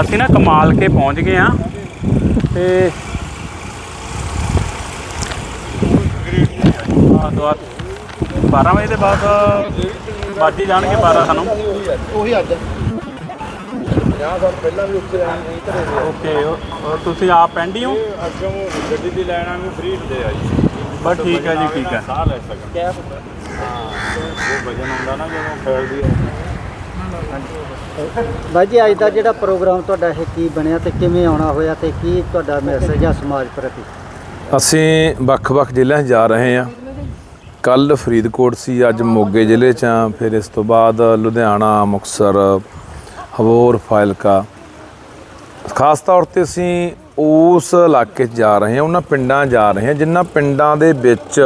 ਅਸੀਂ ਨਾ ਕਮਾਲ ਕੇ ਪਹੁੰਚ ਗਏ ਆ ਤੇ ਆ ਦੁਆ 12 ਵਜੇ ਦੇ ਬਾਅਦ ਬਾਜੀ ਜਾਣਗੇ 12 ਸਾਨੂੰ। ਉਹੀ ਅੱਜ। 50 ਸਾਲ ਪਹਿਲਾਂ ਵੀ ਉੱਥੇ ਆਏ ਨਹੀਂ ਘਰੇ ਦੇ। ਓਕੇ ਤੁਸੀਂ ਆਪ ਪੈਂਡੀ ਹੋ? ਅੱਗੋਂ ਗੱਡੀ ਦੀ ਲੈਣਾ ਵੀ ਫ੍ਰੀ ਹੁੰਦੇ ਆ ਜੀ ਬਸ ਠੀਕ ਹੈ ਜੀ ਠੀਕ ਹੈ ਸਾਹ ਲੈ ਸਕਣ ਕਿਆ ਪਤਾ ਹਾਂ ਉਹ ਵਜਨ ਹੁੰਦਾ ਨਾ ਜਦੋਂ ਫੈਲਦੀ ਹੈ ਬਾਈ ਜੀ, ਅੱਜ ਦਾ ਜਿਹੜਾ ਪ੍ਰੋਗਰਾਮ ਤੁਹਾਡਾ ਇਹ ਕੀ ਬਣਿਆ ਤੇ ਕਿਵੇਂ ਆਉਣਾ ਹੋਇਆ ਤੇ ਕੀ ਤੁਹਾਡਾ ਮੈਸੇਜ ਆ ਸਮਾਜ ਪ੍ਰਤੀ? ਅਸੀਂ ਵੱਖ-ਵੱਖ ਜ਼ਿਲ੍ਹਿਆਂ 'ਚ ਜਾ ਰਹੇ ਹਾਂ। ਕੱਲ ਫਰੀਦਕੋਟ ਸੀ, ਅੱਜ ਮੋਗੇ ਜ਼ਿਲ੍ਹੇ 'ਚ ਹਾਂ। ਫਿਰ ਇਸ ਤੋਂ ਬਾਅਦ ਲੁਧਿਆਣਾ, ਮੁਕਤਸਰ, ਹਬੋਰ ਫਾਇਲਕਾ ਖਾਸ ਤੌਰ ਤੇ ਅਸੀਂ ਉਸ ਇਲਾਕੇ 'ਚ ਜਾ ਰਹੇ ਹਾਂ, ਉਹਨਾਂ ਪਿੰਡਾਂ ਜਾ ਰਹੇ ਹਾਂ, ਜਿਨ੍ਹਾਂ ਪਿੰਡਾਂ ਦੇ ਵਿੱਚ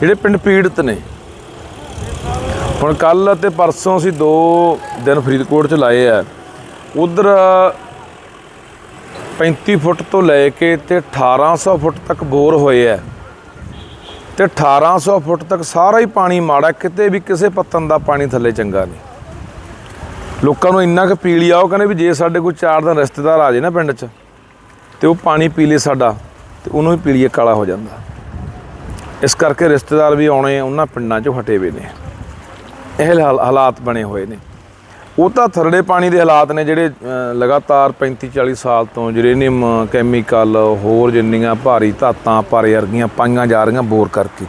ਜਿਹੜੇ ਪਿੰਡ ਪੀੜਤ ਨੇ ਹੁਣ ਕੱਲ ਅਤੇ ਪਰਸੋਂ ਅਸੀਂ ਦੋ ਦਿਨ ਫਰੀਦਕੋਟ 'ਚ ਲਾਏ ਆ। ਉਧਰ 35 ਫੁੱਟ ਤੋਂ ਲੈ ਕੇ ਤੇ 1800 ਫੁੱਟ ਤੱਕ ਬੋਰ ਹੋਏ ਆ। ਤੇ 1800 ਫੁੱਟ ਤੱਕ ਸਾਰਾ ਹੀ ਪਾਣੀ ਮਾੜਾ, ਕਿਤੇ ਵੀ ਕਿਸੇ ਪੱਤਨ ਦਾ ਪਾਣੀ ਥੱਲੇ ਚੰਗਾ ਨਹੀਂ। ਲੋਕਾਂ ਨੂੰ ਇੰਨਾ ਕੁ ਪੀਲੀ ਆ ਉਹ ਕਹਿੰਦੇ ਵੀ ਜੇ ਸਾਡੇ ਕੋਈ ਚਾਰ ਦਿਨ ਰਿਸ਼ਤੇਦਾਰ ਆ ਜੇ ਨਾ ਪਿੰਡ 'ਚ, ਤੇ ਉਹ ਪਾਣੀ ਪੀ ਲੇ ਸਾਡਾ, ਤੇ ਉਹਨੂੰ ਵੀ ਪੀਲੀਏ ਕਾਲਾ ਹੋ ਜਾਂਦਾ। ਇਸ ਕਰਕੇ ਰਿਸ਼ਤੇਦਾਰ ਵੀ ਆਉਣੇ ਉਹਨਾਂ ਪਿੰਡਾਂ 'ਚੋਂ ਹਟੇ ਵੇ ਨੇ। ਇਹ ਹਾਲਾਤ ਬਣੇ ਹੋਏ ਨੇ। ਉਹ ਤਾਂ ਥਰੜੇ ਪਾਣੀ ਦੇ ਹਾਲਾਤ ਨੇ ਜਿਹੜੇ ਲਗਾਤਾਰ 35 40 ਸਾਲ ਤੋਂ ਯੂਰੇਨੀਅਮ ਕੈਮੀਕਲ, ਹੋਰ ਜਿੰਨੀਆਂ ਭਾਰੀ ਧਾਤਾਂ ਭਾਰੇ ਅਰਗੀਆਂ ਪਾਈਆਂ ਜਾ ਰਹੀਆਂ ਬੋਰ ਕਰਕੇ।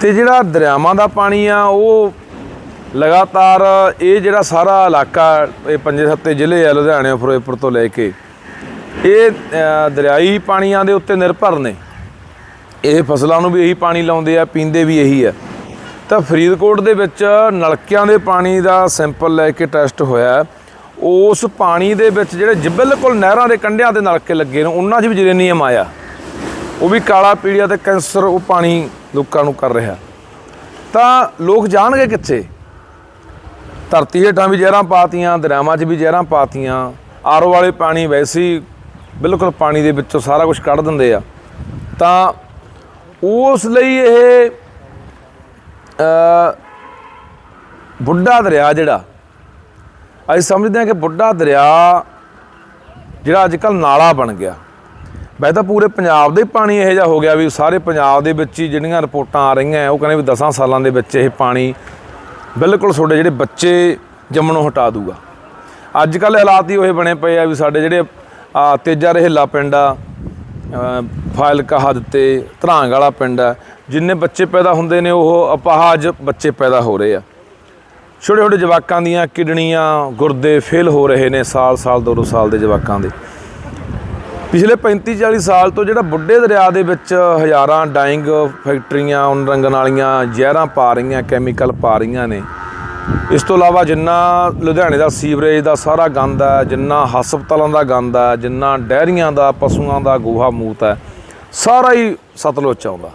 ਤੇ ਜਿਹੜਾ ਦਰਿਆਵਾਂ ਦਾ ਪਾਣੀ ਆ, ਉਹ ਲਗਾਤਾਰ ਇਹ ਜਿਹੜਾ ਸਾਰਾ ਇਲਾਕਾ, ਇਹ ਪੰਜੇ ਸੱਤੇ ਜ਼ਿਲ੍ਹੇ ਆ, ਲੁਧਿਆਣੇ, ਫਿਰੋਜ਼ਪੁਰ ਤੋਂ ਲੈ ਕੇ, ਇਹ ਦਰਿਆਈ ਪਾਣੀਆਂ ਦੇ ਉੱਤੇ ਨਿਰਭਰ ਨੇ। ਇਹ ਫਸਲਾਂ ਨੂੰ ਵੀ ਇਹੀ ਪਾਣੀ ਲਾਉਂਦੇ ਆ, ਪੀਂਦੇ ਵੀ ਇਹੀ ਆ। ਤਾਂ ਫਰੀਦਕੋਟ ਦੇ ਵਿੱਚ ਨਲਕਿਆਂ ਦੇ ਪਾਣੀ ਦਾ ਸੈਂਪਲ ਲੈ ਕੇ ਟੈਸਟ ਹੋਇਆ ਉਸ ਪਾਣੀ ਦੇ ਵਿੱਚ ਜਿਹੜੇ ਜ- ਬਿਲਕੁਲ ਨਹਿਰਾਂ ਦੇ ਕੰਢਿਆਂ ਤੇ ਨਲਕੇ ਲੱਗੇ ਨੇ, ਉਹਨਾਂ 'ਚ ਵੀ ਯੂਰੇਨੀਅਮ ਆਇਆ। ਉਹ ਵੀ ਕਾਲਾ ਪੀੜੀਆ ਤੇ ਕੈਂਸਰ, ਉਹ ਪਾਣੀ ਲੋਕਾਂ ਨੂੰ ਕਰ ਰਿਹਾ। ਤਾਂ ਲੋਕ ਜਾਣਗੇ ਕਿੱਥੇ? ਧਰਤੀ ਹੇਠਾਂ ਵੀ ਜ਼ਹਿਰਾਂ ਪਾਤੀਆਂ, ਦਰਿਆਵਾਂ 'ਚ ਵੀ ਜ਼ਹਿਰਾਂ ਪਾਤੀਆਂ। ਆਰੋ ਵਾਲੇ ਪਾਣੀ ਵੈਸੇ ਬਿਲਕੁਲ ਪਾਣੀ ਦੇ ਵਿੱਚੋਂ ਸਾਰਾ ਕੁਝ ਕੱਢ ਦਿੰਦੇ ਆ। ਤਾਂ ਉਸ ਲਈ ਇਹ ਬੁੱਢਾ ਦਰਿਆ ਜਿਹੜਾ, ਅਸੀਂ ਸਮਝਦੇ ਹਾਂ ਕਿ ਬੁੱਢਾ ਦਰਿਆ ਜਿਹੜਾ ਅੱਜ ਕੱਲ ਨਾਲਾ ਬਣ ਗਿਆ। ਵੈਸੇ ਤਾਂ ਪੂਰੇ ਪੰਜਾਬ ਦੇ ਪਾਣੀ ਇਹੋ ਜਿਹਾ ਹੋ ਗਿਆ ਵੀ ਸਾਰੇ ਪੰਜਾਬ ਦੇ ਵਿੱਚ ਹੀ ਜਿਹੜੀਆਂ ਰਿਪੋਰਟਾਂ ਆ ਰਹੀਆਂ ਉਹ ਕਹਿੰਦੇ ਵੀ 10 ਸਾਲਾਂ ਦੇ ਵਿੱਚ ਇਹ ਪਾਣੀ ਬਿਲਕੁਲ ਤੁਹਾਡੇ ਜਿਹੜੇ ਬੱਚੇ ਜੰਮਣੋਂ ਹਟਾ ਦੂਗਾ ਅੱਜ ਕੱਲ ਹਾਲਾਤ ਹੀ ਉਹੇ ਬਣੇ ਪਏ ਆ ਵੀ ਸਾਡੇ ਜਿਹੜੇ ਤੇਜਾ ਰਹੇਲਾ ਪਿੰਡ ਆ ਫਾਇਲ ਕਹਾ ਦਿੱਤੇ ਧਰਾਂਗ ਵਾਲਾ ਪਿੰਡ ਆ ਜਿੰਨੇ ਬੱਚੇ ਪੈਦਾ ਹੁੰਦੇ ਨੇ, ਉਹ ਅਪਾਹਜ ਬੱਚੇ ਪੈਦਾ ਹੋ ਰਹੇ ਆ। ਛੋਟੇ ਛੋਟੇ ਜਵਾਕਾਂ ਦੀਆਂ ਕਿਡਨੀਆਂ ਗੁਰਦੇ ਫੇਲ ਹੋ ਰਹੇ ਨੇ ਸਾਲ ਸਾਲ ਦੋ ਦੋ ਸਾਲ ਦੇ ਜਵਾਕਾਂ ਦੇ। ਪਿਛਲੇ 35 40 ਸਾਲ ਤੋਂ ਜਿਹੜਾ ਬੁੱਢੇ ਦਰਿਆ ਦੇ ਵਿੱਚ ਹਜ਼ਾਰਾਂ ਡਾਈਂਗ ਫੈਕਟਰੀਆਂ ਉਨ ਰੰਗਣ ਵਾਲੀਆਂ ਜ਼ਹਿਰਾਂ ਪਾ ਰਹੀਆਂ, ਕੈਮੀਕਲ ਪਾ ਰਹੀਆਂ ਨੇ, ਇਸ ਤੋਂ ਇਲਾਵਾ ਜਿੰਨਾ ਲੁਧਿਆਣੇ ਦਾ ਸੀਵਰੇਜ ਦਾ ਸਾਰਾ ਗੰਦ ਹੈ, ਜਿੰਨਾ ਹਸਪਤਾਲਾਂ ਦਾ ਗੰਦ ਹੈ, ਜਿੰਨਾ ਡੈਰੀਆਂ ਦਾ, ਪਸ਼ੂਆਂ ਦਾ ਗੋਹਾ ਮੂਤ ਹੈ, ਸਾਰਾ ਹੀ ਸਤਲੁਜ ਆਉਂਦਾ।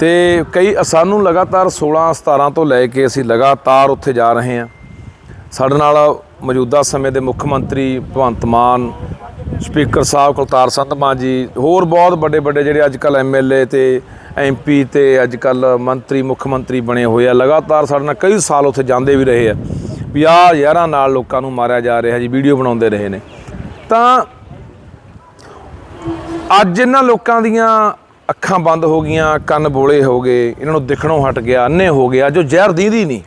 ਤੇ ਕਈ ਸਾਨੂੰ ਲਗਾਤਾਰ 16 17 ਤੋਂ ਲੈ ਕੇ ਅਸੀਂ ਲਗਾਤਾਰ ਉੱਥੇ ਜਾ ਰਹੇ ਹਾਂ। ਸਾਡੇ ਨਾਲ ਮੌਜੂਦਾ ਸਮੇਂ ਦੇ ਮੁੱਖ ਮੰਤਰੀ ਭਗਵੰਤ ਮਾਨ, ਸਪੀਕਰ ਸਾਹਿਬ ਕੁਲਤਾਰ ਸੰਧ ਮਾਨ ਜੀ, ਹੋਰ ਬਹੁਤ ਵੱਡੇ ਵੱਡੇ ਜਿਹੜੇ ਅੱਜ ਕੱਲ ਐਮਐਲਏ ਤੇ ਐਮਪੀ ਤੇ ਅੱਜ ਕੱਲ ਮੰਤਰੀ, ਮੁੱਖ ਮੰਤਰੀ ਬਣੇ ਹੋਏ ਆ। ਲਗਾਤਾਰ ਸਾਡੇ ਨਾਲ ਕਈ ਸਾਲ ਉੱਥੇ ਜਾਂਦੇ ਵੀ ਰਹੇ ਆ। ਵੀ ਆਹ ਯਾਰਾਂ ਨਾਲ ਲੋਕਾਂ ਨੂੰ ਮਾਰਿਆ ਜਾ ਰਿਹਾ ਜੀ, ਵੀਡੀਓ ਬਣਾਉਂਦੇ ਰਹੇ ਨੇ। ਤਾਂ ਅੱਜ ਇਹਨਾਂ ਲੋਕਾਂ ਦੀਆਂ ਅੱਖਾਂ ਬੰਦ ਹੋ ਗਈਆਂ, ਕੰਨ ਬੋਲੇ ਹੋ ਗਏ, ਇਹਨਾਂ ਨੂੰ ਦਿਖਣੋਂ ਹਟ ਗਿਆ ਅੰਨੇ ਹੋ ਗਿਆ, ਜੋ ਜ਼ਹਿਰ ਦੀਦੀ ਨਹੀਂ।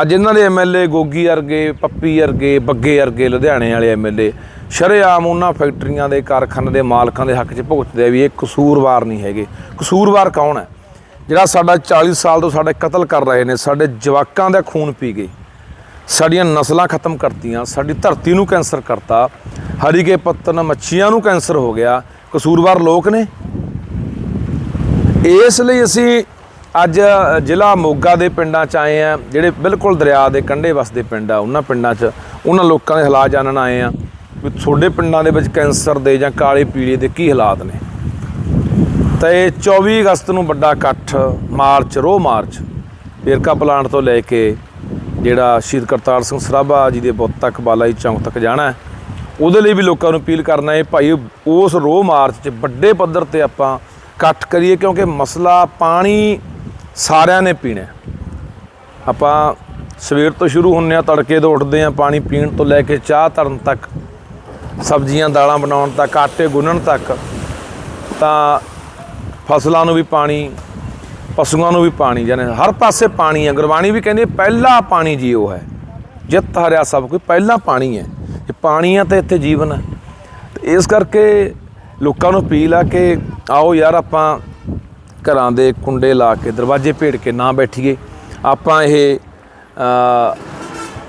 ਅੱਜ ਇਹਨਾਂ ਦੇ ਐਮਐਲਏ ਗੋਗੀ ਵਰਗੇ, ਪੱਪੀ ਵਰਗੇ, ਬੱਗੇ ਵਰਗੇ, ਲੁਧਿਆਣੇ ਵਾਲੇ ਐਮਐਲਏ ਸ਼ਰੇਆਮ ਉਹਨਾਂ ਫੈਕਟਰੀਆਂ ਦੇ, ਕਾਰਖਾਨੇ ਦੇ ਮਾਲਕਾਂ ਦੇ ਹੱਕ 'ਚ ਭੁਗਤਦੇ ਆ ਵੀ ਇਹ ਕਸੂਰਵਾਰ ਨਹੀਂ ਹੈਗੇ। ਕਸੂਰਵਾਰ ਕੌਣ ਹੈ? ਜਿਹੜਾ ਸਾਡਾ 40 ਸਾਲ ਤੋਂ ਸਾਡੇ ਕਤਲ ਕਰ ਰਹੇ ਨੇ, ਸਾਡੇ ਜਵਾਕਾਂ ਦਾ ਖੂਨ ਪੀ ਗਏ। ਸਾਡੀਆਂ ਨਸਲਾਂ ਖਤਮ ਕਰਤੀਆਂ, ਸਾਡੀ ਧਰਤੀ ਨੂੰ ਕੈਂਸਰ ਕਰਤਾ, ਹਰੀਕੇ ਪੱਤਨ ਮੱਛੀਆਂ ਨੂੰ ਕੈਂਸਰ ਹੋ ਗਿਆ। ਕਸੂਰਵਾਰ ਲੋਕ ਨੇ। ਇਸ ਲਈ ਅਸੀਂ ਅੱਜ ਜ਼ਿਲ੍ਹਾ ਮੋਗਾ ਦੇ ਪਿੰਡਾਂ 'ਚ ਆਏ ਆ ਜਿਹੜੇ ਬਿਲਕੁਲ ਦਰਿਆ ਦੇ ਕੰਢੇ ਵਸਦੇ ਪਿੰਡ ਆ, ਉਹਨਾਂ ਪਿੰਡਾਂ 'ਚ ਉਹਨਾਂ ਲੋਕਾਂ ਦੇ ਹਾਲਾਤ ਜਾਣਨ ਆਏ ਆ ਵੀ ਤੁਹਾਡੇ ਪਿੰਡਾਂ ਦੇ ਵਿੱਚ ਕੈਂਸਰ ਦੇ ਜਾਂ ਕਾਲੇ ਪੀਲੇ ਦੇ ਕੀ ਹਾਲਾਤ ਨੇ। ਤਾਂ ਇਹ 24 ਅਗਸਤ ਨੂੰ ਵੱਡਾ ਇਕੱਠ, ਮਾਰਚ ਰੋ ਮਾਰਚ, ਵੇਰਕਾ ਪਲਾਂਟ ਤੋਂ ਲੈ ਕੇ ਜਿਹੜਾ ਸ਼ਹੀਦ ਕਰਤਾਰ ਸਿੰਘ ਸਰਾਭਾ ਜੀ ਦੇ ਬੁੱਤ ਤੱਕ, ਬਾਲਾਜੀ ਚੌਂਕ ਤੱਕ ਜਾਣਾ ਉਹਦੇ ਲਈ ਵੀ ਲੋਕਾਂ ਨੂੰ ਅਪੀਲ ਕਰਨਾ ਹੈ, ਭਾਈ ਉਸ ਰੋ ਮਾਰਚ 'ਚ ਵੱਡੇ ਪੱਧਰ ਤੇ ਆਪਾਂ ਇਕੱਠ ਕਰੀਏ ਕਿਉਂਕਿ ਮਸਲਾ ਪਾਣੀ ਸਾਰਿਆਂ ਨੇ ਪੀਣਾ ਆਪਾਂ ਸਵੇਰ ਤੋਂ ਸ਼ੁਰੂ ਹੁੰਨੇ ਆ ਤੜਕੇ ਤੋਂ ਉੱਠਦੇ ਆ ਪਾਣੀ ਪੀਣ ਤੋਂ ਲੈ ਕੇ ਚਾਹ ਧਰਨ ਤੱਕ, ਸਬਜ਼ੀਆਂ, ਦਾਲਾਂ ਬਣਾਉਣ ਤੱਕ, ਆਟੇ ਗੁੰਨਣ ਤੱਕ, ਤਾਂ ਫਸਲਾਂ ਨੂੰ ਵੀ ਪਾਣੀ, ਪਸ਼ੂਆਂ ਨੂੰ ਵੀ ਪਾਣੀ ਜਾਨੇ ਹਰ ਪਾਸੇ ਪਾਣੀ ਹੈ। ਗੁਰਬਾਣੀ ਵੀ ਕਹਿੰਦੀ ਪਹਿਲਾ ਪਾਣੀ ਜੀਓ ਹੈ। ਜਿੱਤ ਹਰਿਆ ਸਭ ਕੋਈ ਪਹਿਲਾ ਪਾਣੀ ਹੈ। ਜੇ ਪਾਣੀ ਆ ਤਾਂ ਇੱਥੇ ਜੀਵਨ ਹੈ। ਇਸ ਕਰਕੇ ਲੋਕਾਂ ਨੂੰ ਅਪੀਲ ਆ ਕਿ ਆਓ ਯਾਰ ਆਪਾਂ ਘਰਾਂ ਦੇ ਕੁੰਡੇ ਲਾ ਕੇ ਦਰਵਾਜ਼ੇ ਭੇੜ ਕੇ ਨਾ ਬੈਠੀਏ। ਆਪਾਂ ਇਹ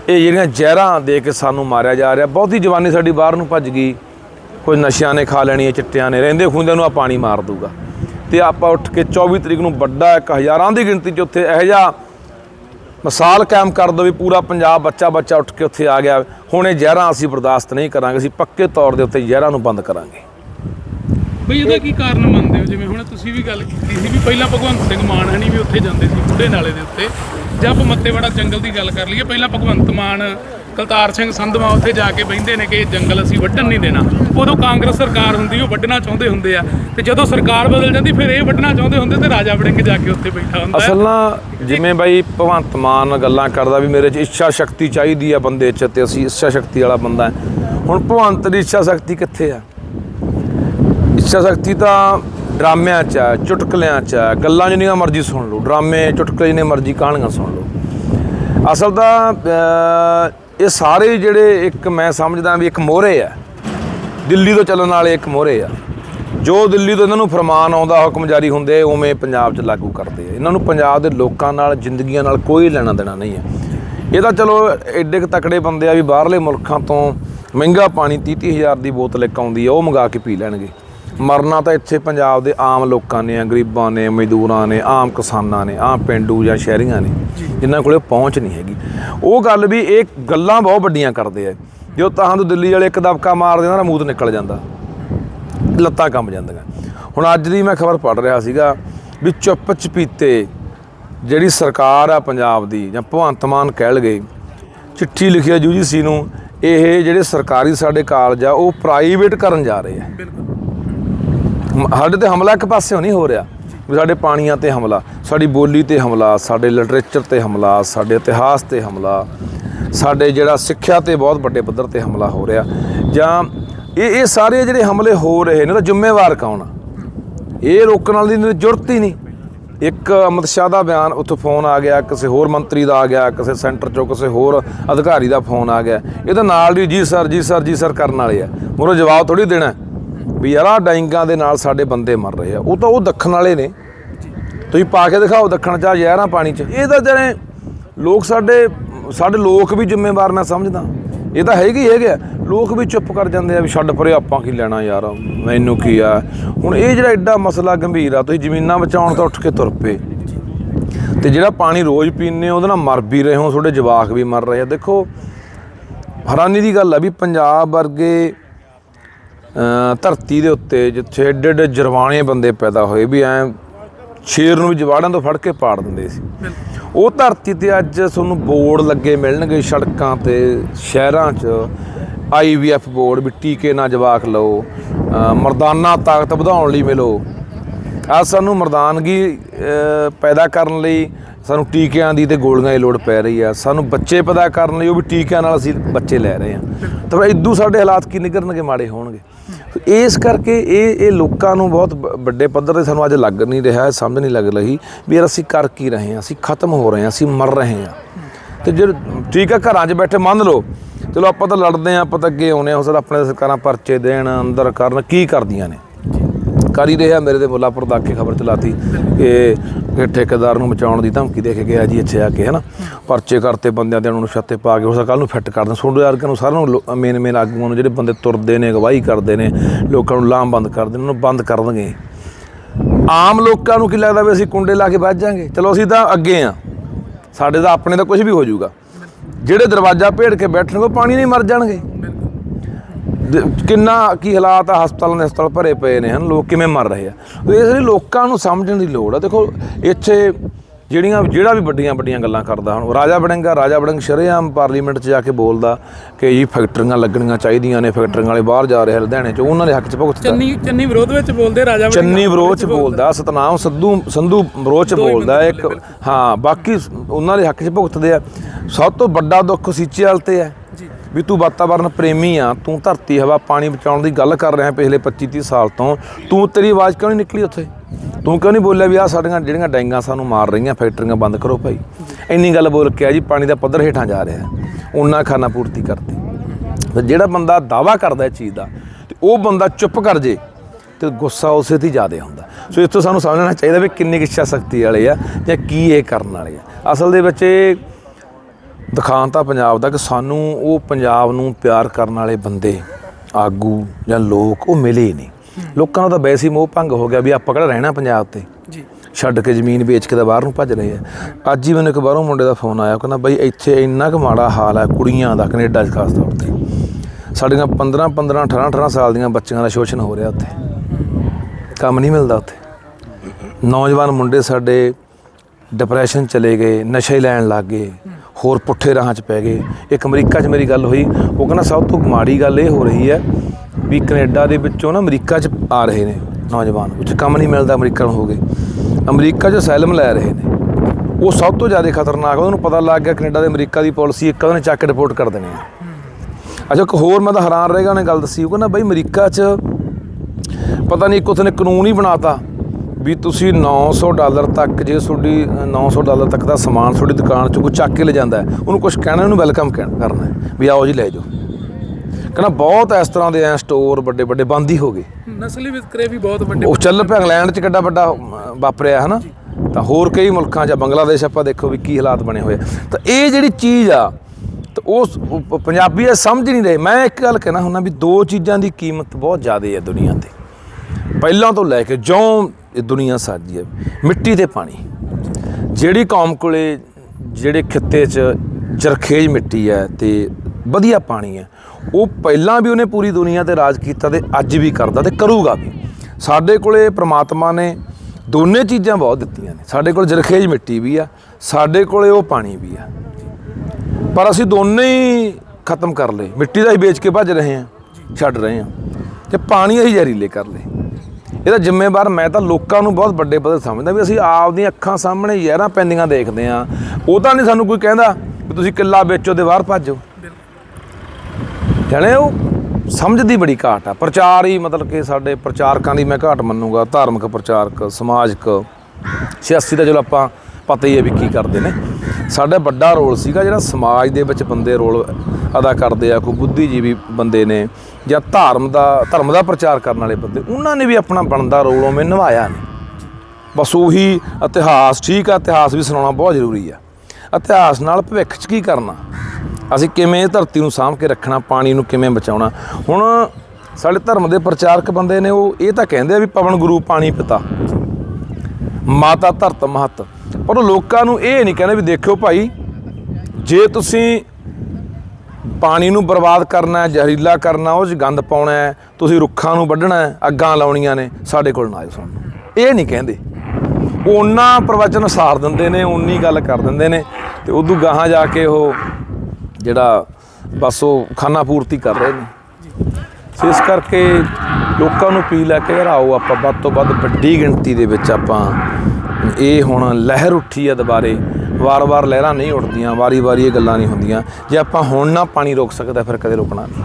ਇਹ ਜਿਹੜੀਆਂ ਜ਼ਹਿਰਾਂ ਦੇ ਕੇ ਸਾਨੂੰ ਮਾਰਿਆ ਜਾ ਰਿਹਾ। ਬਹੁਤੀ ਜਵਾਨੀ ਸਾਡੀ ਬਾਹਰ ਨੂੰ ਭੱਜ ਗਈ। ਕੋਈ ਨਸ਼ਿਆਂ ਨੇ ਖਾ ਲੈਣੀ ਹੈ ਚਿੱਟਿਆਂ ਨੇ। ਰਹਿੰਦੇ ਖੁੰਦਿਆਂ ਨੂੰ ਆ ਪਾਣੀ ਮਾਰ ਦੂਗਾ ਤੇ ਆਪਾਂ ਉੱਠ ਕੇ 24 ਤਰੀਕ ਨੂੰ ਵੱਡਾ ਇੱਕ ਹਜ਼ਾਰਾਂ ਦੀ ਗਿਣਤੀ 'ਚ ਉੱਥੇ ਇਹੋ ਜਿਹਾ ਮਿਸਾਲ ਕਾਇਮ ਕਰ ਦੋ ਵੀ ਪੂਰਾ ਪੰਜਾਬ ਬੱਚਾ ਬੱਚਾ ਉੱਠ ਕੇ ਉੱਥੇ ਆ ਗਿਆ। ਹੁਣ ਇਹ ਜ਼ਹਿਰਾਂ ਅਸੀਂ ਬਰਦਾਸ਼ਤ ਨਹੀਂ ਕਰਾਂਗੇ। ਅਸੀਂ ਪੱਕੇ ਤੌਰ ਦੇ ਉੱਤੇ ਜ਼ਹਿਰਾਂ ਨੂੰ ਬੰਦ ਕਰਾਂਗੇ। ਬਈ ਇਹਦਾ ਕੀ ਕਾਰਨ ਮੰਨਦੇ ਹੋ? ਜਿਵੇਂ ਹੁਣ ਤੁਸੀਂ ਵੀ ਗੱਲ ਕੀਤੀ ਸੀ ਵੀ ਪਹਿਲਾਂ ਭਗਵੰਤ ਸਿੰਘ ਮਾਨ ਹਣੀ ਵੀ ਉੱਥੇ ਜਾਂਦੇ ਸੀ ਬੁੱਢੇ ਨਾਲੇ ਦੇ ਉੱਤੇ। ਜਾਂ ਆਪਾਂ ਮੱਤੇਵਾੜਾ ਜੰਗਲ ਦੀ ਗੱਲ ਕਰ ਲਈਏ ਪਹਿਲਾਂ ਭਗਵੰਤ ਮਾਨ ਕਲਤਾਰ ਸਿੰਘ ਸੰਧਵਾ ਉੱਥੇ ਜਾ ਕੇ ਬਹਿੰਦੇ ਨੇ ਕਿ ਇਹ ਜੰਗਲ ਅਸੀਂ ਵੱਢਣ ਨਹੀਂ ਦੇਣਾ। ਉਦੋਂ ਕਾਂਗਰਸ ਸਰਕਾਰ ਹੁੰਦੀ ਉਹ ਵੱਢਣਾ ਚਾਹੁੰਦੇ ਹੁੰਦੇ ਆ। ਤੇ ਜਦੋਂ ਸਰਕਾਰ ਬਦਲ ਜਾਂਦੀ ਫਿਰ ਇਹ ਵੱਢਣਾ ਚਾਹੁੰਦੇ ਹੁੰਦੇ ਤੇ ਰਾਜਾ ਵੜਿੰਗ ਜਾ ਕੇ ਉੱਥੇ ਬੈਠਾ ਹੁੰਦਾ ਅਸਲ ਨਾ ਜਿਵੇਂ ਬਾਈ ਭਗਵੰਤ ਮਾਨ ਗੱਲਾਂ ਕਰਦਾ ਵੀ ਮੇਰੇ 'ਚ ਇੱਛਾ ਸ਼ਕਤੀ ਚਾਹੀਦੀ ਆ ਬੰਦੇ 'ਚ ਤੇ ਅਸੀਂ ਇੱਛਾ ਸ਼ਕਤੀ ਵਾਲਾ ਬੰਦਾ। ਹੁਣ ਭਗਵੰਤ ਦੀ ਇੱਛਾ ਸ਼ਕਤੀ ਕਿੱਥੇ ਆ? ਇੱਛਾ ਸ਼ਕਤੀ ਤਾਂ ਡਰਾਮਿਆਂ 'ਚ ਆ ਚੁਟਕਲਿਆਂ 'ਚ ਆ ਗੱਲਾਂ ਜਿੰਨੀਆਂ ਮਰਜ਼ੀ ਸੁਣ ਲਓ, ਡਰਾਮੇ, ਚੁਟਕਲੇ ਜਿੰਨੇ ਮਰਜ਼ੀ ਕਹਾਣੀਆਂ ਸੁਣ ਲਓ। ਅਸਲ ਤਾਂ ਇਹ ਸਾਰੇ ਜਿਹੜੇ ਇੱਕ ਮੈਂ ਸਮਝਦਾ ਵੀ ਇੱਕ ਮੋਹਰੇ ਆ। ਦਿੱਲੀ ਤੋਂ ਚੱਲਣ ਵਾਲੇ ਇੱਕ ਮੋਹਰੇ ਆ। ਜੋ ਦਿੱਲੀ ਤੋਂ ਇਹਨਾਂ ਨੂੰ ਫਰਮਾਨ ਆਉਂਦਾ ਹੁਕਮ ਜਾਰੀ ਹੁੰਦੇ, ਉਵੇਂ ਪੰਜਾਬ 'ਚ ਲਾਗੂ ਕਰਦੇ ਆ। ਇਹਨਾਂ ਨੂੰ ਪੰਜਾਬ ਦੇ ਲੋਕਾਂ ਨਾਲ, ਜ਼ਿੰਦਗੀਆਂ ਨਾਲ ਕੋਈ ਲੈਣਾ ਦੇਣਾ ਨਹੀਂ ਹੈ ਇਹ ਤਾਂ ਚਲੋ, ਐਡੇ ਕੁ ਤਕੜੇ ਬੰਦੇ ਆ ਵੀ ਬਾਹਰਲੇ ਮੁਲਕਾਂ ਤੋਂ ਮਹਿੰਗਾ ਪਾਣੀ 30 ਹਜ਼ਾਰ ਦੀ ਬੋਤਲ ਇੱਕ ਆਉਂਦੀ ਆ, ਉਹ ਮੰਗਾ ਕੇ ਪੀ ਲੈਣਗੇ। ਮਰਨਾ ਤਾਂ ਇੱਥੇ ਪੰਜਾਬ ਦੇ ਆਮ ਲੋਕਾਂ ਨੇ ਆ ਗਰੀਬਾਂ ਨੇ ਮਜ਼ਦੂਰਾਂ ਨੇ ਆਮ ਕਿਸਾਨਾਂ ਨੇ ਆਮ ਪਿੰਡੂ ਜਾਂ ਸ਼ਹਿਰੀਆਂ ਨੇ ਜਿਨ੍ਹਾਂ ਕੋਲੇ ਪਹੁੰਚ ਨਹੀਂ ਹੈਗੀ। ਉਹ ਗੱਲ ਵੀ ਇਹ ਗੱਲਾਂ ਬਹੁਤ ਵੱਡੀਆਂ ਕਰਦੇ ਆ। ਜੋ ਤਾਂ ਤੋਂ ਦਿੱਲੀ ਵਾਲੇ ਇੱਕ ਦਬਕਾ ਮਾਰਦੇ ਉਹਨਾਂ ਦਾ ਮੂਤ ਨਿਕਲ ਜਾਂਦਾ। ਲੱਤਾਂ ਕੰਬ ਜਾਂਦੀਆਂ। ਹੁਣ ਅੱਜ ਦੀ ਮੈਂ ਖਬਰ ਪੜ੍ਹ ਰਿਹਾ ਸੀਗਾ ਵੀ ਚੁੱਪ ਚਪੀਤੇ ਜਿਹੜੀ ਸਰਕਾਰ ਆ ਪੰਜਾਬ ਦੀ ਜਾਂ ਭਗਵੰਤ ਮਾਨ ਕਹਿ ਲਗੇ ਚਿੱਠੀ ਲਿਖੀ ਆ ਯੂਜੀਸੀ ਨੂੰ ਇਹ ਜਿਹੜੇ ਸਰਕਾਰੀ ਸਾਡੇ ਕਾਲਜ ਆ ਉਹ ਪ੍ਰਾਈਵੇਟ ਕਰਨ ਜਾ ਰਹੇ ਆ। ਮ- ਸਾਡੇ ਤੇ ਹਮਲਾ ਇੱਕ ਪਾਸਿਓਂ ਨਹੀਂ ਹੋ ਰਿਹਾ। ਵੀ ਸਾਡੇ ਪਾਣੀਆਂ ਤੇ ਹਮਲਾ, ਸਾਡੀ ਬੋਲੀ ਤੇ ਹਮਲਾ, ਸਾਡੇ ਲਿਟਰੇਚਰ ਤੇ ਹਮਲਾ, ਸਾਡੇ ਇਤਿਹਾਸ ਤੇ ਹਮਲਾ, ਸਾਡੇ ਜਿਹੜਾ ਸਿੱਖਿਆ ਤੇ ਬਹੁਤ ਵੱਡੇ ਪੱਧਰ ਤੇ ਹਮਲਾ ਹੋ ਰਿਹਾ। ਜਾਂ ਇਹ ਇਹ ਸਾਰੇ ਜਿਹੜੇ ਹਮਲੇ ਹੋ ਰਹੇ ਨੇ ਤਾਂ ਜ਼ਿੰਮੇਵਾਰ ਕੌਣ ਆ? ਇਹ ਰੋਕਣ ਵਾਲੀ ਦੀ ਜ਼ਰੂਰਤ ਹੀ ਨਹੀਂ। ਇੱਕ ਅਮਿਤ ਸ਼ਾਹ ਦਾ ਬਿਆਨ ਉੱਥੋਂ ਫੋਨ ਆ ਗਿਆ, ਕਿਸੇ ਹੋਰ ਮੰਤਰੀ ਦਾ ਆ ਗਿਆ, ਕਿਸੇ ਸੈਂਟਰ ਚੋਂ ਕਿਸੇ ਹੋਰ ਅਧਿਕਾਰੀ ਦਾ ਫੋਨ ਆ ਗਿਆ। ਇਹਦੇ ਨਾਲ ਹੀ ਜੀ ਸਰ ਜੀ ਸਰ ਜੀ ਸਰ ਕਰਨ ਵਾਲੇ ਆ। ਮੋਰੋ ਜਵਾਬ ਥੋੜੀ ਦੇਣਾ। ਵੀ ਯਾਰ ਆਹ ਡਾਈਂਗਾਂ ਦੇ ਨਾਲ ਸਾਡੇ ਬੰਦੇ ਮਰ ਰਹੇ ਆ। ਉਹ ਤਾਂ ਉਹ ਦੱਖਣ ਵਾਲੇ ਨੇ। ਤੁਸੀਂ ਪਾ ਕੇ ਦਿਖਾਓ ਦੱਖਣ ਚ ਜ਼ਹਿਰਾਂ ਪਾਣੀ ਚ। ਇਹ ਤਾਂ ਜਿਹੜੇ ਲੋਕ ਸਾਡੇ ਸਾਡੇ ਲੋਕ ਵੀ ਜ਼ਿੰਮੇਵਾਰ ਮੈਂ ਸਮਝਦਾ। ਇਹ ਤਾਂ ਹੈਗੀ ਹੀ ਹੈਗੇ ਆ। ਲੋਕ ਵੀ ਚੁੱਪ ਕਰ ਜਾਂਦੇ ਆ ਵੀ ਛੱਡ ਪਰੇ ਆਪਾਂ ਕੀ ਲੈਣਾ ਯਾਰ, ਮੈਨੂੰ ਕੀ ਆ। ਹੁਣ ਇਹ ਜਿਹੜਾ ਐਡਾ ਮਸਲਾ ਗੰਭੀਰ ਆ, ਤੁਸੀਂ ਜ਼ਮੀਨਾਂ ਬਚਾਉਣ ਤੋਂ ਉੱਠ ਕੇ ਤੁਰ ਪਏ। ਤੇ ਜਿਹੜਾ ਪਾਣੀ ਰੋਜ਼ ਪੀਂਦੇ ਹੋ, ਉਹਦੇ ਨਾਲ ਮਰ ਵੀ ਰਹੇ ਹੋ, ਤੁਹਾਡੇ ਜਵਾਕ ਵੀ ਮਰ ਰਹੇ ਆ। ਦੇਖੋ, ਹੈਰਾਨੀ ਦੀ ਗੱਲ ਆ ਵੀ ਪੰਜਾਬ ਵਰਗੇ ਧਰਤੀ ਦੇ ਉੱਤੇ ਜਿੱਥੇ ਏਡੇ ਏਡੇ ਜਰਵਾਣੇ ਬੰਦੇ ਪੈਦਾ ਹੋਏ ਵੀ ਐ ਸ਼ੇਰ ਨੂੰ ਵੀ ਜਵਾੜਾਂ ਤੋਂ ਫੜ ਕੇ ਪਾੜ ਦਿੰਦੇ ਸੀ। ਉਹ ਧਰਤੀ ਤੇ ਅੱਜ ਤੁਹਾਨੂੰ ਬੋਰਡ ਲੱਗੇ ਮਿਲਣਗੇ ਸੜਕਾਂ ਤੇ ਸ਼ਹਿਰਾਂ 'ਚ। ਆਈਵੀਐਫ ਬੋਰਡ ਵੀ ਟੀਕੇ ਨਾ ਜਵਾਕ ਲਓ ਮਰਦਾਨਾ ਤਾਕਤ ਵਧਾਉਣ ਲਈ ਮਿਲੋ। ਆ ਸਾਨੂੰ ਮਰਦਾਨਗੀ ਪੈਦਾ ਕਰਨ ਲਈ ਸਾਨੂੰ ਟੀਕਿਆਂ ਦੀ ਤੇ ਗੋਲੀਆਂ ਦੀ ਲੋੜ ਪੈ ਰਹੀ ਆ। ਸਾਨੂੰ ਬੱਚੇ ਪੈਦਾ ਕਰਨ ਲਈ ਉਹ ਵੀ ਟੀਕਿਆਂ ਨਾਲ ਅਸੀਂ ਬੱਚੇ ਲੈ ਰਹੇ ਆ। ਤਾਂ ਫਿਰ ਇਦੋਂ ਸਾਡੇ ਹਾਲਾਤ ਕੀ ਨਿਕਲਣਗੇ ਮਾੜੇ ਹੋਣਗੇ? ਇਸ ਕਰਕੇ ਇਹ ਇਹ ਲੋਕਾਂ ਨੂੰ ਬਹੁਤ ਵੱਡੇ ਪੱਧਰ ਤੇ ਸਾਨੂੰ ਅੱਜ ਲੱਗ ਨਹੀਂ ਰਿਹਾ ਸਮਝ ਨਹੀਂ ਲੱਗ ਰਹੀ ਵੀ ਯਾਰ ਅਸੀਂ ਕਰ ਕੀ ਰਹੇ ਹਾਂ ਅਸੀਂ ਖਤਮ ਹੋ ਰਹੇ ਹਾਂ ਅਸੀਂ ਮਰ ਰਹੇ ਹਾਂ। ਤੇ ਜੇ ਠੀਕ ਆ ਘਰਾਂ 'ਚ ਬੈਠੇ ਮੰਨ ਲਓ ਚਲੋ ਆਪਾਂ ਤਾਂ ਲੜਦੇ ਆਂ ਆਪਾਂ ਤਾਂ ਅੱਗੇ ਆਉਨੇ ਆ ਹੋ ਸਕਦਾ ਆਪਣੇ ਸਰਕਾਰਾਂ ਪਰਚੇ ਦੇਣ ਅੰਦਰ ਕਰਨ ਕੀ ਕਰਦੀਆਂ ਨੇ? ਕਰ ਹੀ ਰਿਹਾ ਮੇਰੇ ਤੇ ਮੁੱਲਾਪੁਰ ਦਾ ਕੇ ਖਬਰ ਚਲਾਤੀ ਕਿ ਕਿ ਠੇਕੇਦਾਰ ਨੂੰ ਬਚਾਉਣ ਦੀ ਧਮਕੀ ਦੇ ਕੇ ਗਿਆ ਜੀ ਇੱਥੇ ਆ ਕੇ, ਹਨਾ? ਪਰਚੇ ਕਰਤੇ ਬੰਦਿਆਂ ਦੇ, ਉਹਨਾਂ ਨੂੰ ਛੱਤੇ ਪਾ ਕੇ, ਉਸ ਕੱਲ ਨੂੰ ਫਿੱਟ ਕਰ ਦੇਣ। ਸੋਡੇ ਵਰਗਿਆਂ ਨੂੰ ਸਾਰਿਆਂ ਨੂੰ ਮੇਨ ਮੇਨ ਆਗੂਆਂ ਨੂੰ ਜਿਹੜੇ ਬੰਦੇ ਤੁਰਦੇ ਨੇ, ਅਗਵਾਈ ਕਰਦੇ ਨੇ, ਲੋਕਾਂ ਨੂੰ ਲਾਮਬੰਦ ਕਰਦੇ ਨੇ, ਉਹਨਾਂ ਨੂੰ ਬੰਦ ਕਰ ਦੇਣਗੇ ਆਮ ਲੋਕਾਂ ਨੂੰ ਕੀ ਲੱਗਦਾ ਵੀ ਅਸੀਂ ਕੁੰਡੇ ਲਾ ਕੇ ਵੱਜ ਜਾਾਂਗੇ? ਚਲੋ ਅਸੀਂ ਤਾਂ ਅੱਗੇ ਆ। ਸਾਡੇ ਤਾਂ ਆਪਣੇ ਤਾਂ ਕੁਝ ਵੀ ਹੋ ਜਾਊਗਾ। ਜਿਹੜੇ ਦਰਵਾਜ਼ਾ ਭੇੜ ਕੇ ਬੈਠਣਗੇ, ਉਹ ਪਾਣੀ ਨਹੀਂ ਮਰ ਜਾਣਗੇ। ਕਿੰਨਾ ਕੀ ਹਾਲਾਤ ਆ ਹਸਪਤਾਲਾਂ ਦੇ ਹਸਪਤਾਲ ਭਰੇ ਪਏ ਨੇ ਹਨ? ਲੋਕ ਕਿਵੇਂ ਮਰ ਰਹੇ ਆ? ਇਸ ਲਈ ਲੋਕਾਂ ਨੂੰ ਸਮਝਣ ਦੀ ਲੋੜ ਆ। ਦੇਖੋ ਇੱਥੇ ਜਿਹੜੀਆਂ ਜਿਹੜਾ ਵੀ ਵੱਡੀਆਂ ਵੱਡੀਆਂ ਗੱਲਾਂ ਕਰਦਾ ਹੁਣ ਰਾਜਾ ਵੜਿੰਗਾ ਰਾਜਾ ਵੜਿੰਗ ਸ਼ਰੇਆਮ ਪਾਰਲੀਮੈਂਟ 'ਚ ਜਾ ਕੇ ਬੋਲਦਾ ਕਿ ਜੀ ਫੈਕਟਰੀਆਂ ਲੱਗਣੀਆਂ ਚਾਹੀਦੀਆਂ ਨੇ ਫੈਕਟਰੀਆਂ ਵਾਲੇ ਬਾਹਰ ਜਾ ਰਹੇ ਆ ਲੁਧਿਆਣੇ 'ਚ ਉਹਨਾਂ ਦੇ ਹੱਕ 'ਚ ਭੁਗਤਦਾ ਚੰਨੀ ਚੰਨੀ ਵਿਰੋਧ ਵਿੱਚ ਬੋਲਦੇ ਰਾਜਾ ਵੜਿੰਗ ਚੰਨੀ ਵਿਰੋਧ 'ਚ ਬੋਲਦਾ। ਸਤਨਾਮ ਸੰਧੂ ਸੰਧੂ ਵਿਰੋਧ 'ਚ ਬੋਲਦਾ ਇੱਕ ਹਾਂ ਬਾਕੀ ਉਹਨਾਂ ਦੇ ਹੱਕ 'ਚ ਭੁਗਤਦੇ ਆ। ਸਭ ਤੋਂ ਵੱਡਾ ਦੁੱਖ ਸੀਚੇ ਵਾਲ ਤੇ ਹੈ। ਵੀ ਤੂੰ ਵਾਤਾਵਰਨ ਪ੍ਰੇਮੀ ਆ, ਤੂੰ ਧਰਤੀ ਹਵਾ ਪਾਣੀ ਬਚਾਉਣ ਦੀ ਗੱਲ ਕਰ ਰਿਹਾ ਪਿਛਲੇ 25 30 ਸਾਲ ਤੋਂ, ਤੂੰ ਤੇਰੀ ਆਵਾਜ਼ ਕਿਉਂ ਨਹੀਂ ਨਿਕਲੀ ਉੱਥੇ? ਤੂੰ ਕਿਉਂ ਨਹੀਂ ਬੋਲਿਆ ਵੀ ਆ ਸਾਡੀਆਂ ਜਿਹੜੀਆਂ ਡੈਂਗਾਂ ਸਾਨੂੰ ਮਾਰ ਰਹੀਆਂ, ਫੈਕਟਰੀਆਂ ਬੰਦ ਕਰੋ ਭਾਈ। ਇੰਨੀ ਗੱਲ ਬੋਲ ਕੇ ਆ ਜੀ, ਪਾਣੀ ਦਾ ਪੱਧਰ ਹੇਠਾਂ ਜਾ ਰਿਹਾ। ਉਹਨਾਂ ਖਾਨਾ ਪੂਰਤੀ ਕਰਤੀ। ਤੇ ਜਿਹੜਾ ਬੰਦਾ ਦਾਵਾ ਕਰਦਾ ਇਹ ਚੀਜ਼ ਦਾ, ਤੇ ਉਹ ਬੰਦਾ ਚੁੱਪ ਕਰ ਜੇ, ਤੇ ਗੁੱਸਾ ਉਸੇ ਤੇ ਜ਼ਿਆਦਾ ਹੁੰਦਾ। ਸੋ ਇਸ ਤੋਂ ਸਾਨੂੰ ਸਮਝਣਾ ਚਾਹੀਦਾ ਵੀ ਕਿੰਨੀ ਕੁ ਇੱਛਾ ਸ਼ਕਤੀ ਵਾਲੇ ਆ ਜਾਂ ਕੀ ਇਹ ਕਰਨ ਵਾਲੇ ਆ। ਅਸਲ ਦੇ ਵਿੱਚ ਇਹ ਦਿਖਾਉਣ ਤਾਂ ਪੰਜਾਬ ਦਾ ਕਿ ਸਾਨੂੰ ਉਹ ਪੰਜਾਬ ਨੂੰ ਪਿਆਰ ਕਰਨ ਵਾਲੇ ਬੰਦੇ ਆਗੂ ਜਾਂ ਲੋਕ ਉਹ ਮਿਲੇ ਨਹੀਂ। ਲੋਕਾਂ ਦਾ ਤਾਂ ਵੈਸੇ ਹੀ ਮੋਹ ਭੰਗ ਹੋ ਗਿਆ ਵੀ ਆਪਾਂ ਕਿਹੜਾ ਰਹਿਣਾ ਪੰਜਾਬ ਤੇ? ਜੀ। ਛੱਡ ਕੇ ਜ਼ਮੀਨ ਵੇਚ ਕੇ ਤਾਂ ਬਾਹਰ ਨੂੰ ਭੱਜ ਰਹੇ ਆ। ਅੱਜ ਹੀ ਮੈਨੂੰ ਇੱਕ ਬਾਹਰੋਂ ਮੁੰਡੇ ਦਾ ਫੋਨ ਆਇਆ ਕਹਿੰਦਾ ਬਈ ਇੱਥੇ ਇੰਨਾ ਕੁ ਮਾੜਾ ਹਾਲ ਹੈ ਕੁੜੀਆਂ ਦਾ ਕੈਨੇਡਾ 'ਚ ਖਾਸ ਤੌਰ ਤੇ। ਸਾਡੀਆਂ 15 15 18 18 ਸਾਲ ਦੀਆਂ ਬੱਚੀਆਂ ਦਾ ਸ਼ੋਸ਼ਣ ਹੋ ਰਿਹਾ ਉੱਥੇ। ਕੰਮ ਨਹੀਂ ਮਿਲਦਾ ਉੱਥੇ। ਨੌਜਵਾਨ ਮੁੰਡੇ ਸਾਡੇ ਡਿਪਰੈਸ਼ਨ ਚਲੇ ਗਏ ਨਸ਼ੇ ਲੈਣ ਲੱਗ ਗਏ। ਹੋਰ ਪੁੱਠੇ ਰਾਹਾਂ 'ਚ ਪੈ ਗਏ। ਇੱਕ ਅਮਰੀਕਾ 'ਚ ਮੇਰੀ ਗੱਲ ਹੋਈ। ਉਹ ਕਹਿੰਦਾ ਸਭ ਤੋਂ ਮਾੜੀ ਗੱਲ ਇਹ ਹੋ ਰਹੀ ਹੈ ਵੀ ਕੈਨੇਡਾ ਦੇ ਵਿੱਚੋਂ ਨਾ ਅਮਰੀਕਾ 'ਚ ਆ ਰਹੇ ਨੇ ਨੌਜਵਾਨ। ਉੱਥੇ ਕੰਮ ਨਹੀਂ ਮਿਲਦਾ ਅਮਰੀਕਾ ਨੂੰ ਹੋ ਗਏ ਅਮਰੀਕਾ 'ਚ ਅਸਾਈਲਮ ਲੈ ਰਹੇ ਨੇ। ਉਹ ਸਭ ਤੋਂ ਜ਼ਿਆਦਾ ਖਤਰਨਾਕ ਆ, ਉਹਨੂੰ ਪਤਾ ਲੱਗ ਗਿਆ ਕੈਨੇਡਾ ਤੇ ਅਮਰੀਕਾ ਦੀ ਪਾਲਿਸੀ ਇੱਕ ਉਹਨੇ ਚੱਕ ਕੇ ਰਿਪੋਰਟ ਕਰ ਦੇਣੀ ਹੈ ਅੱਛਾ ਇੱਕ ਹੋਰ ਮੈਂ ਤਾਂ ਹੈਰਾਨ ਰਹੇਗਾ ਉਹਨੇ ਗੱਲ ਦੱਸੀ। ਉਹ ਕਹਿੰਦਾ ਬਈ ਅਮਰੀਕਾ 'ਚ ਪਤਾ ਨਹੀਂ ਇੱਕ ਉਸਨੇ ਕਾਨੂੰਨ ਹੀ ਬਣਾਤਾ। ਵੀ ਤੁਸੀਂ 900 ਡਾਲਰ ਤੱਕ ਜੇ ਤੁਹਾਡੀ ਅ, 900 ਡਾਲਰ ਤੱਕ ਦਾ ਸਮਾਨ ਤੁਹਾਡੀ ਦੁਕਾਨ 'ਚੋਂ ਕੋਈ ਚੱਕ ਕੇ ਲੈ ਜਾਂਦਾ ਹੈ, ਉਹਨੂੰ ਕੁਝ ਕਹਿਣਾ ਉਹਨੂੰ ਵੈਲਕਮ ਕਰਨਾ ਹੈ ਵੀ ਆਓ ਜੀ ਲੈ ਜਾਓ। ਕਹਿੰਦਾ ਬਹੁਤ ਇਸ ਤਰ੍ਹਾਂ ਦੇ ਐ ਸਟੋਰ ਵੱਡੇ ਵੱਡੇ ਬੰਦ ਹੀ ਹੋ ਗਏ। ਨਸਲੀ ਵਿਤਕਰੇ ਵੀ ਬਹੁਤ ਵੱਡੇ ਉਹ ਚੱਲ ਪਿਆ ਇੰਗਲੈਂਡ 'ਚ ਕਿੱਡਾ ਵੱਡਾ ਵਾਪਰਿਆ ਹਨਾ? ਤਾਂ ਹੋਰ ਕਈ ਮੁਲਕਾਂ 'ਚ ਬੰਗਲਾਦੇਸ਼ ਆਪਾਂ ਦੇਖੋ ਵੀ ਕੀ ਹਾਲਾਤ ਬਣੇ ਹੋਏ। ਤਾਂ ਇਹ ਜਿਹੜੀ ਚੀਜ਼ ਆ ਤਾਂ ਉਹ ਪੰਜਾਬੀ ਇਹ ਸਮਝ ਨਹੀਂ ਰਹੇ। ਮੈਂ ਇੱਕ ਗੱਲ ਕਹਿਣਾ ਹੁੰਦਾ ਵੀ ਦੋ ਚੀਜ਼ਾਂ ਦੀ ਕੀਮਤ ਬਹੁਤ ਜ਼ਿਆਦਾ ਹੈ ਦੁਨੀਆ ਤੇ। ਪਹਿਲਾਂ ਤੋਂ ਲੈ ਕੇ ਜਿਉਂ ਇਹ ਦੁਨੀਆ ਸਾਜੀ ਹੈ। ਮਿੱਟੀ ਤੇ ਪਾਣੀ। ਜਿਹੜੀ ਕੌਮ ਕੋਲੇ ਜਿਹੜੇ ਖਿੱਤੇ 'ਚ ਜਰਖੇਜ ਮਿੱਟੀ ਹੈ ਤੇ ਵਧੀਆ ਪਾਣੀ ਹੈ, ਉਹ ਪਹਿਲਾਂ ਵੀ ਉਹਨੇ ਪੂਰੀ ਦੁਨੀਆ ਤੇ ਰਾਜ ਕੀਤਾ ਤੇ ਅੱਜ ਵੀ ਕਰਦਾ ਤੇ ਕਰੂਗਾ ਵੀ। ਸਾਡੇ ਕੋਲੇ ਪ੍ਰਮਾਤਮਾ ਨੇ ਦੋਨੇ ਚੀਜ਼ਾਂ ਬਹੁਤ ਦਿੱਤੀਆਂ ਨੇ। ਸਾਡੇ ਕੋਲ ਜਰਖੇਜ ਮਿੱਟੀ ਵੀ ਆ, ਸਾਡੇ ਕੋਲੇ ਉਹ ਪਾਣੀ ਵੀ ਆ। ਪਰ ਅਸੀਂ ਦੋਨੇ ਹੀ ਖਤਮ ਕਰ ਲਏ। ਮਿੱਟੀ ਦਾ ਹੀ ਵੇਚ ਕੇ ਭੱਜ ਰਹੇ ਹਾਂ, ਛੱਡ ਰਹੇ ਹਾਂ। ਤੇ ਪਾਣੀ ਅਸੀਂ ਜ਼ਹਿਰੀਲੇ ਕਰ ਲਏ। ਇਹਦਾ ਜ਼ਿੰਮੇਵਾਰ ਮੈਂ ਤਾਂ ਲੋਕਾਂ ਨੂੰ ਬਹੁਤ ਵੱਡੇ ਪੱਧਰ ਸਮਝਦਾ ਵੀ ਅਸੀਂ ਆਪਦੀਆਂ ਅੱਖਾਂ ਸਾਹਮਣੇ ਜ਼ਹਿਰਾਂ ਪੈਂਦੀਆਂ ਦੇਖਦੇ ਆ ਉਹ ਤਾਂ ਨਹੀਂ ਸਾਨੂੰ ਕੋਈ ਕਹਿੰਦਾ ਵੀ ਤੁਸੀਂ ਕਿੱਲਾ ਵੇਚੋ ਤੇ ਬਾਹਰ ਭੱਜੋ। ਜਾਣੇ ਉਹ ਸਮਝ ਦੀ ਬੜੀ ਘਾਟ ਆ। ਪ੍ਰਚਾਰ ਹੀ ਮਤਲਬ ਕਿ ਸਾਡੇ ਪ੍ਰਚਾਰਕਾਂ ਦੀ ਮੈਂ ਘਾਟ ਮੰਨੂਗਾ, ਧਾਰਮਿਕ ਪ੍ਰਚਾਰਕ, ਸਮਾਜਿਕ, ਸਿਆਸੀ ਦਾ ਚਲੋ ਆਪਾਂ ਪਤਾ ਹੀ ਹੈ ਵੀ ਕੀ ਕਰਦੇ ਨੇ। ਸਾਡਾ ਵੱਡਾ ਰੋਲ ਸੀਗਾ ਜਿਹੜਾ ਸਮਾਜ ਦੇ ਵਿੱਚ ਬੰਦੇ ਰੋਲ ਅਦਾ ਕਰਦੇ ਆ, ਕੋਈ ਬੁੱਧੀਜੀਵੀ ਬੰਦੇ ਨੇ ਜਾਂ ਧਰਮ ਦਾ ਧਰਮ ਦਾ ਪ੍ਰਚਾਰ ਕਰਨ ਵਾਲੇ ਬੰਦੇ, ਉਹਨਾਂ ਨੇ ਵੀ ਆਪਣਾ ਬਣਦਾ ਰੋਲ ਉਵੇਂ ਨਿਭਾਇਆ ਨੇ। ਬਸ ਉਹੀ ਇਤਿਹਾਸ ਠੀਕ ਆ, ਇਤਿਹਾਸ ਵੀ ਸੁਣਾਉਣਾ ਬਹੁਤ ਜ਼ਰੂਰੀ ਆ। ਇਤਿਹਾਸ ਨਾਲ ਭਵਿੱਖ 'ਚ ਕੀ ਕਰਨਾ? ਅਸੀਂ ਕਿਵੇਂ ਧਰਤੀ ਨੂੰ ਸਾਂਭ ਕੇ ਰੱਖਣਾ, ਪਾਣੀ ਨੂੰ ਕਿਵੇਂ ਬਚਾਉਣਾ? ਹੁਣ ਸਾਡੇ ਧਰਮ ਦੇ ਪ੍ਰਚਾਰਕ ਬੰਦੇ ਨੇ ਉਹ, ਇਹ ਤਾਂ ਕਹਿੰਦੇ ਆ ਵੀ ਪਵਨ ਗੁਰੂ ਪਾਣੀ ਪਿਤਾ। ਮਾਤਾ ਧਰਤ ਮਹਤ। ਪਰ ਉਹ ਲੋਕਾਂ ਨੂੰ ਇਹ ਨਹੀਂ ਕਹਿੰਦੇ ਵੀ ਦੇਖਿਓ ਭਾਈ, ਜੇ ਤੁਸੀਂ ਪਾਣੀ ਨੂੰ ਬਰਬਾਦ ਕਰਨਾ ਹੈ, ਜ਼ਹਿਰੀਲਾ ਕਰਨਾ, ਉਹ 'ਚ ਗੰਦ ਪਾਉਣਾ ਹੈ, ਤੁਸੀਂ ਰੁੱਖਾਂ ਨੂੰ ਵੱਢਣਾ ਹੈ, ਅੱਗਾਂ ਲਾਉਣੀਆਂ ਨੇ, ਸਾਡੇ ਕੋਲ ਨਾ ਆਇਓ ਸੁਣਨ ਇਹ ਨਹੀਂ ਕਹਿੰਦੇ। ਉਹ ਉਹਨਾਂ ਪ੍ਰਵਚਨ ਸਾਰ ਦਿੰਦੇ ਨੇ ਉਨੀ ਗੱਲ ਕਰ ਦਿੰਦੇ ਨੇ, ਤੇ ਉਦੋਂ ਗਾਹਾਂ ਜਾ ਕੇ ਉਹ ਜਿਹੜਾ ਬਸ ਉਹ ਖਾਨਾ ਪੂਰਤੀ ਕਰ ਰਹੇ ਨੇ। ਸੋ ਇਸ ਕਰਕੇ ਲੋਕਾਂ ਨੂੰ ਅਪੀਲ ਹੈ ਕਿ ਯਾਰ ਆਓ ਆਪਾਂ ਵੱਧ ਤੋਂ ਵੱਧ ਵੱਡੀ ਗਿਣਤੀ ਦੇ ਵਿੱਚ ਆਪਾਂ ਇਹ ਹੁਣ ਲਹਿਰ ਉੱਠੀ ਆ ਦੁਬਾਰੇ। ਵਾਰ-ਵਾਰ ਲਹਿਰਾਂ ਨਹੀਂ ਉੱਠਦੀਆਂ ਵਾਰੀ-ਵਾਰੀ ਇਹ ਗੱਲਾਂ ਨਹੀਂ ਹੁੰਦੀਆਂ। ਜੇ ਆਪਾਂ ਹੁਣ ਨਾ ਪਾਣੀ ਰੋਕ ਸਕਦਾ ਫਿਰ ਕਦੇ ਰੋਕਣਾ ਨਹੀਂ।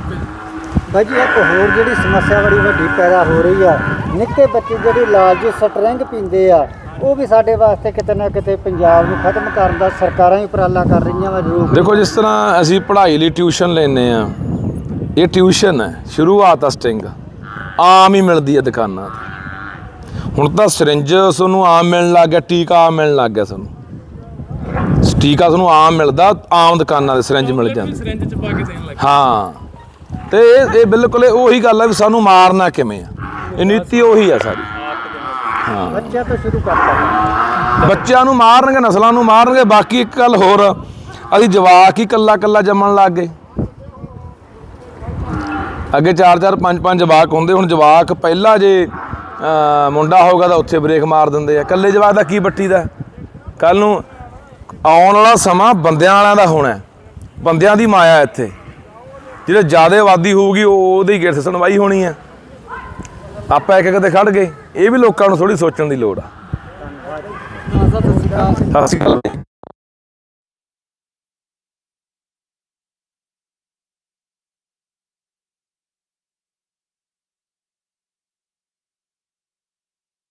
ਬਾਈ ਜੀ ਇੱਕ ਹੋਰ ਜਿਹੜੀ ਸਮੱਸਿਆ ਬੜੀ ਵੱਡੀ ਪੈਦਾ ਹੋ ਰਹੀ ਆ। ਨਿੱਕੇ ਬੱਚੇ ਜਿਹੜੇ ਲਾਲਜੀ ਸਟਰੈਂਗ ਪੀਂਦੇ ਆ ਉਹ ਵੀ ਸਾਡੇ ਵਾਸਤੇ ਕਿਤੇ ਨਾ ਕਿਤੇ ਪੰਜਾਬ ਨੂੰ ਖਤਮ ਕਰਨ ਦਾ ਸਰਕਾਰਾਂ ਹੀ ਉਪਰਾਲਾ ਕਰ ਰਹੀਆਂ ਵਾ ਰੋਕ ਦੇਖੋ ਜਿਸ ਤਰ੍ਹਾਂ ਅਸੀਂ ਪੜ੍ਹਾਈ ਲਈ ਟਿਊਸ਼ਨ ਲੈਨੇ ਆ ਇਹ ਟਿਊਸ਼ਨ ਹੈ ਸ਼ੁਰੂਆਤ ਆ ਸਟਿੰਗ। ਆਮ ਹੀ ਮਿਲਦੀ ਹੈ ਦੁਕਾਨਾਂ ਤੇ। ਹੁਣ ਤਾਂ ਸਿਰਿੰਜ ਤੁਹਾਨੂੰ ਆਮ ਮਿਲਣ ਲੱਗ ਗਿਆ ਟੀਕਾ ਆਮ ਮਿਲਣ ਲੱਗ ਗਿਆ ਤੁਹਾਨੂੰ। ਟੀਕਾ ਤੁਹਾਨੂੰ ਆਮ ਮਿਲਦਾ ਆਮ ਦੁਕਾਨਾਂ ਦੇ ਸਿਰਿੰਜ ਮਿਲ ਜਾਂਦੇ। ਸਿਰੰਜ ਚ ਪਾ ਕੇ ਦੇਣ ਲੱਗ ਹਾਂ। ਤੇ ਇਹ ਇਹ ਬਿਲਕੁਲ ਉਹੀ ਗੱਲ ਹੈ ਵੀ ਸਾਨੂੰ ਮਾਰਨਾ ਕਿਵੇਂ ਆ। ਇਹ ਨੀਤੀ ਉਹੀ ਆ ਸਾਡੀ। ਬੱਚਿਆਂ ਤੋਂ ਸ਼ੁਰੂ ਕਰਤਾ ਬੱਚਿਆਂ ਨੂੰ ਮਾਰਨਗੇ ਨਸਲਾਂ ਨੂੰ ਮਾਰਨਗੇ ਬਾਕੀ ਇੱਕ ਗੱਲ ਹੋਰ ਅਸੀਂ ਜਵਾਕ ਹੀ ਕੱਲਾ ਕੱਲਾ ਜੰਮਣ ਲੱਗ ਗਏ। ਅੱਗੇ 4 4 5 5 ਜਵਾਕ ਹੁੰਦੇ ਹੁਣ ਜਵਾਕ ਪਹਿਲਾ ਜੇ ਮੁੰਡਾ ਹੋਗਾ ਤਾਂ ਉੱਥੇ ਬ੍ਰੇਕ ਮਾਰ ਦਿੰਦੇ ਆ। ਕੱਲੇ ਜਵਾਕ ਦਾ ਕੀ ਬੱਟੀ ਦਾ? ਕੱਲ ਨੂੰ ਆਉਣ ਵਾਲਾ ਸਮਾਂ ਬੰਦਿਆਂ ਵਾਲਿਆਂ ਦਾ ਹੋਣਾ ਹੈ। ਬੰਦਿਆਂ ਦੀ ਮਾਇਆ ਇੱਥੇ। ਜਿਹੜੇ ਜ਼ਿਆਦਾ ਆਬਾਦੀ ਹੋਊਗੀ ਉਹ ਉਹਦੀ ਗਿਰਸ ਸੁਣਵਾਈ ਹੋਣੀ ਹੈ। ਆਪਾਂ ਇੱਕ ਇੱਕ ਤੇ ਖੜ ਗਏ। ਇਹ ਵੀ ਲੋਕਾਂ ਨੂੰ ਥੋੜੀ ਸੋਚਣ ਦੀ ਲੋੜ ਆ। ਸਤਿ ਸ਼੍ਰੀ ਅਕਾਲ।